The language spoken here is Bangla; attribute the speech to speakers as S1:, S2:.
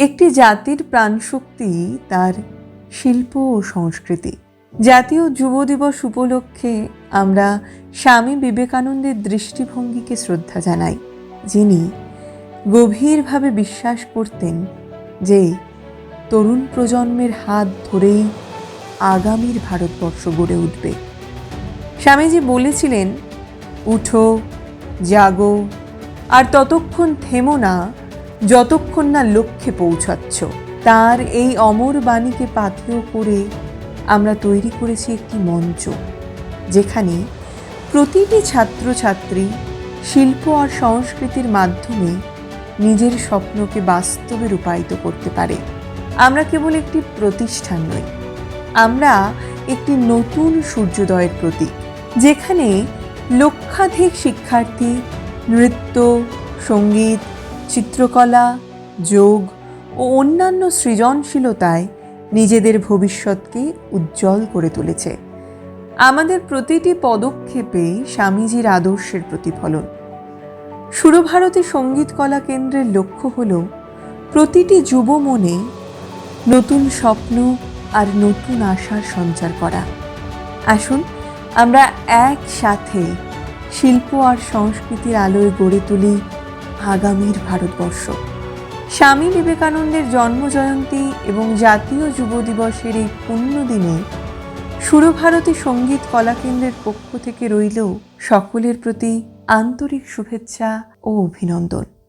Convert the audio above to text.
S1: একটি জাতির প্রাণশক্তি তার শিল্প ও সংস্কৃতি। জাতীয় যুব দিবস উপলক্ষে আমরা স্বামী বিবেকানন্দের দৃষ্টিভঙ্গিকে শ্রদ্ধা জানাই, যিনি গভীরভাবে বিশ্বাস করতেন যে তরুণ প্রজন্মের হাত ধরেই আগামীর ভারতবর্ষ গড়ে উঠবে। স্বামীজি বলেছিলেন, উঠো, জাগো, আর ততক্ষণ থেমো না যতক্ষণ না লক্ষ্যে পৌঁছাচ্ছ, তার এই অমর বাণীকে পাথেয় করে আমরা তৈরি করেছি একটি মঞ্চ, যেখানে প্রতিটি ছাত্রছাত্রী শিল্প আর সংস্কৃতির মাধ্যমে নিজের স্বপ্নকে বাস্তবে রূপায়িত করতে পারে। আমরা কেবল একটি প্রতিষ্ঠান নই, আমরা একটি নতুন সূর্যোদয়ের প্রতীক, যেখানে লক্ষাধিক শিক্ষার্থী নৃত্য, সংগীত চিত্রকলা, যোগ ও অন্যান্য সৃজনশীলতায় নিজেদের ভবিষ্যৎকে উজ্জ্বল করে তুলেছে। আমাদের প্রতিটি পদক্ষেপে স্বামীজির আদর্শের প্রতিফলন। সুরভারতী সংগীত কলা কেন্দ্রের লক্ষ্য হল প্রতিটি যুব মনে নতুন স্বপ্ন আর নতুন আশার সঞ্চার করা। আসুন, আমরা একসাথে শিল্প আর সংস্কৃতির আলোয় গড়ে তুলি আগামীর ভারতবর্ষ। স্বামী বিবেকানন্দের জন্মজয়ন্তী এবং জাতীয় যুব দিবসের এই পূর্ণ দিনে সুরভারতী সংগীত কলাকেন্দ্রের পক্ষ থেকে রইল সকলের প্রতি আন্তরিক শুভেচ্ছা ও অভিনন্দন।